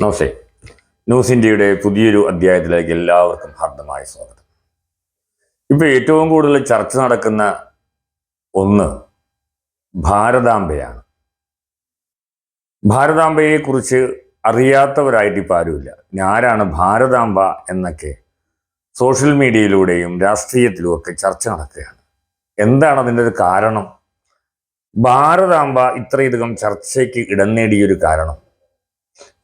നമസ്തേ. News ഇന്ത്യയുടെ പുതിയൊരു അധ്യായത്തിലേക്ക് എല്ലാവർക്കും ഹാർദമായ സ്വാഗതം. ഇപ്പൊ ഏറ്റവും കൂടുതൽ ചർച്ച നടക്കുന്ന ഒന്ന് ഭാരതാംബയാണ്. ഭാരതാംബയെ കുറിച്ച് അറിയാത്തവരായിട്ട് ഇപ്പം ആരുമില്ല. ആരാണ് ഭാരതാംബ എന്നൊക്കെ സോഷ്യൽ മീഡിയയിലൂടെയും രാഷ്ട്രീയത്തിലും ഒക്കെ ചർച്ച നടക്കുകയാണ്. എന്താണ് അതിന്റെ ഒരു കാരണം? ഭാരതാംബ ഇത്രയധികം ചർച്ചയ്ക്ക് ഇടം നേടിയൊരു കാരണം.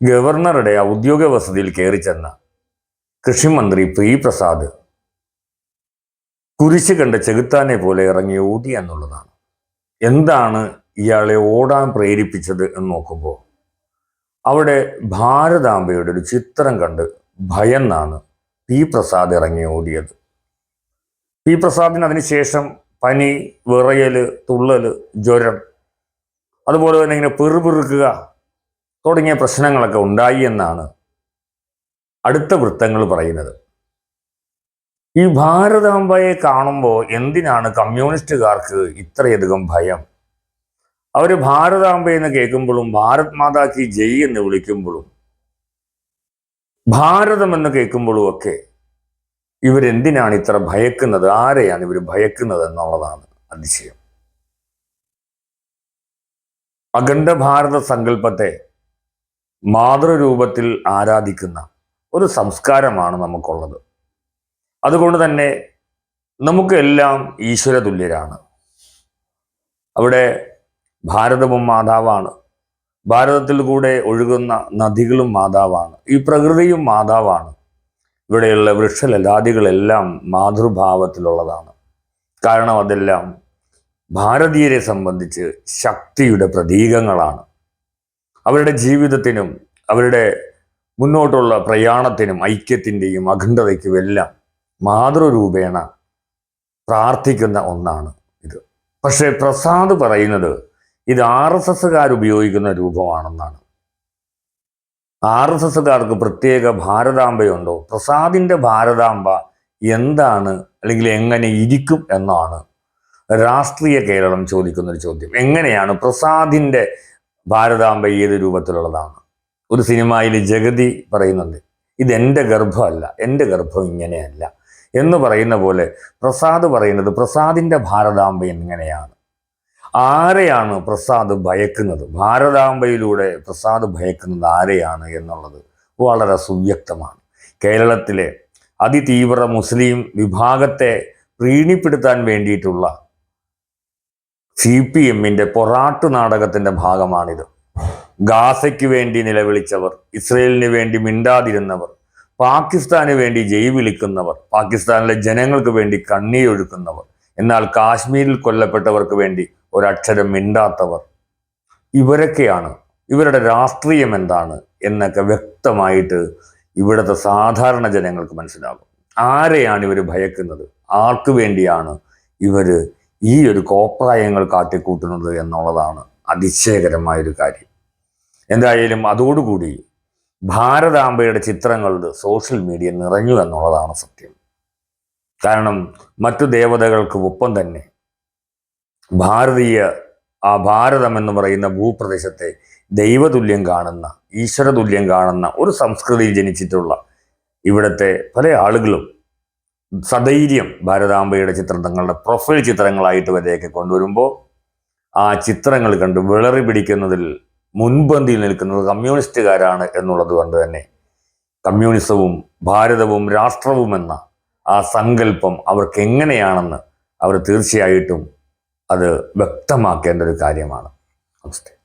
ഗവർണറുടെ ഔദ്യോഗിക വസതിയിൽ കയറി ചെന്ന കൃഷിമന്ത്രി പി പ്രസാദ് കുരിശ് കണ്ട ചെകുത്താനെ പോലെ ഇറങ്ങി ഓടി എന്നുള്ളതാണ്. എന്താണ് ഇയാളെ ഓടാൻ പ്രേരിപ്പിച്ചത് എന്ന് നോക്കുമ്പോൾ അവിടെ ഭാരതാംബയുടെ ഒരു ചിത്രം കണ്ട് ഭയന്നാണ് പി പ്രസാദ് ഇറങ്ങി ഓടിയത്. പി പ്രസാദിന് അതിനുശേഷം പനി വിറയൽ തുള്ളൽ ജ്വരം അതുപോലെ തന്നെ ഇങ്ങനെ പിറുപിറുക്കുക തുടങ്ങിയ പ്രശ്നങ്ങളൊക്കെ ഉണ്ടായി എന്നാണ് അടുത്ത വൃത്തങ്ങൾ പറയുന്നത്. ഈ ഭാരതാംബയെ കാണുമ്പോൾ എന്തിനാണ് കമ്മ്യൂണിസ്റ്റുകാർക്ക് ഇത്രയധികം ഭയം? അവർ ഭാരതാംബ എന്ന് കേൾക്കുമ്പോഴും ഭാരത് മാതാ കി ജയ് എന്ന് വിളിക്കുമ്പോഴും ഭാരതം എന്ന് കേൾക്കുമ്പോഴും ഒക്കെ ഇവരെന്തിനാണ് ഇത്ര ഭയക്കുന്നത്? ആരെയാണ് ഇവർ ഭയക്കുന്നത് എന്നുള്ളതാണ് അതിശയം. അഖണ്ഡ ഭാരത സങ്കല്പത്തെ മാതൃരൂപത്തിൽ ആരാധിക്കുന്ന ഒരു സംസ്കാരമാണ് നമുക്കുള്ളത്. അതുകൊണ്ട് തന്നെ നമുക്കെല്ലാം ഈശ്വര തുല്യരാണ് അവിടെ ഭാരതവും മാതാവാണ്. ഭാരതത്തിൽ കൂടെ ഒഴുകുന്ന നദികളും മാതാവാണ്. ഈ പ്രകൃതിയും മാതാവാണ്. ഇവിടെയുള്ള വൃക്ഷലതാദികളെല്ലാം മാതൃഭാവത്തിലുള്ളതാണ്. കാരണം അതെല്ലാം ഭാരതീയരെ സംബന്ധിച്ച് ശക്തിയുടെ പ്രതീകങ്ങളാണ്. അവരുടെ ജീവിതത്തിനും അവരുടെ മുന്നോട്ടുള്ള പ്രയാണത്തിനും ഐക്യത്തിന്റെയും അഖണ്ഡതയ്ക്കും എല്ലാം മാതൃരൂപേണ പ്രാർത്ഥിക്കുന്ന ഒന്നാണ് ഇത്. പക്ഷേ പ്രസാദ് പറയുന്നത് ഇത് ആർ എസ് എസ്സുകാർ ഉപയോഗിക്കുന്ന രൂപമാണെന്നാണ്. ആർ എസ് എസ്സുകാർക്ക് പ്രത്യേക ഭാരതാംബയുണ്ടോ? പ്രസാദിന്റെ ഭാരതാംബ എന്താണ് അല്ലെങ്കിൽ എങ്ങനെ ഇരിക്കും എന്നാണ് രാഷ്ട്രീയ കേരളം ചോദിക്കുന്ന ഒരു ചോദ്യം. എങ്ങനെയാണ് പ്രസാദിന്റെ ഭാരതാംബ ഏത് രൂപത്തിലുള്ളതാണ്? ഒരു സിനിമയിൽ ജഗതി പറയുന്നുണ്ട് ഇത് എന്റെ ഗർഭമല്ല എന്റെ ഗർഭം ഇങ്ങനെയല്ല എന്ന് പറയുന്ന പോലെ പ്രസാദ് പറയുന്നത് പ്രസാദിന്റെ ഭാരതാംബ എങ്ങനെയാണ്? ആരെയാണ് പ്രസാദ് ഭയക്കുന്നത്? ഭാരതാംബയിലൂടെ പ്രസാദ് ഭയക്കുന്നത് ആരെയാണ് എന്നുള്ളത് വളരെ സുവ്യക്തമാണ്. കേരളത്തിലെ അതിതീവ്ര മുസ്ലിം വിഭാഗത്തെ പ്രീണിപ്പെടുത്താൻ വേണ്ടിയിട്ടുള്ള സി പി എമ്മിന്റെ പൊറാട്ടു നാടകത്തിന്റെ ഭാഗമാണിത്. ഗാസയ്ക്ക് വേണ്ടി നിലവിളിച്ചവർ ഇസ്രയേലിന് വേണ്ടി മിണ്ടാതിരുന്നവർ പാകിസ്ഥാന് വേണ്ടി ജയ് വിളിക്കുന്നവർ പാകിസ്ഥാനിലെ ജനങ്ങൾക്ക് വേണ്ടി കണ്ണീരൊഴുക്കുന്നവർ എന്നാൽ കാശ്മീരിൽ കൊല്ലപ്പെട്ടവർക്ക് വേണ്ടി ഒരക്ഷരം മിണ്ടാത്തവർ. ഇവരൊക്കെയാണ് ഇവരുടെ രാഷ്ട്രീയം എന്താണ് എന്നൊക്കെ വ്യക്തമായിട്ട് ഇവിടുത്തെ സാധാരണ ജനങ്ങൾക്ക് മനസ്സിലാകും. ആരെയാണ് ഇവർ ഭയക്കുന്നത്? ആർക്കു വേണ്ടിയാണ് ഇവർ ഈ ഒരു കോപ്രായങ്ങൾ കാട്ടിക്കൂട്ടുന്നത് എന്നുള്ളതാണ് അതിശയകരമായൊരു കാര്യം. എന്തായാലും അതോടുകൂടി ഭാരതാംബയുടെ ചിത്രങ്ങളുടെ സോഷ്യൽ മീഡിയ നിറഞ്ഞു എന്നുള്ളതാണ് സത്യം. കാരണം മറ്റു ദേവതകൾക്ക് ഒപ്പം തന്നെ ഭാരതീയ ആ ഭാരതം എന്ന് പറയുന്ന ഭൂപ്രദേശത്തെ ദൈവതുല്യം കാണുന്ന ഈശ്വരതുല്യം കാണുന്ന ഒരു സംസ്കൃതിയിൽ ജനിച്ചിട്ടുള്ള ഇവിടുത്തെ പല ആളുകളും സധൈര്യം ഭാരതാംബയുടെ ചിത്രം തങ്ങളുടെ പ്രൊഫൈൽ ചിത്രങ്ങളായിട്ട് വരെയൊക്കെ കൊണ്ടുവരുമ്പോൾ ആ ചിത്രങ്ങൾ കണ്ട് വിളറി പിടിക്കുന്നതിൽ മുൻപന്തിയിൽ നിൽക്കുന്നത് കമ്മ്യൂണിസ്റ്റുകാരാണ് എന്നുള്ളത് കൊണ്ട് തന്നെ കമ്മ്യൂണിസവും ഭാരതവും രാഷ്ട്രവും എന്ന ആ സങ്കല്പം അവർക്ക് എങ്ങനെയാണെന്ന് അവർ തീർച്ചയായിട്ടും അത് വ്യക്തമാക്കേണ്ട ഒരു കാര്യമാണ്. നമസ്തേ.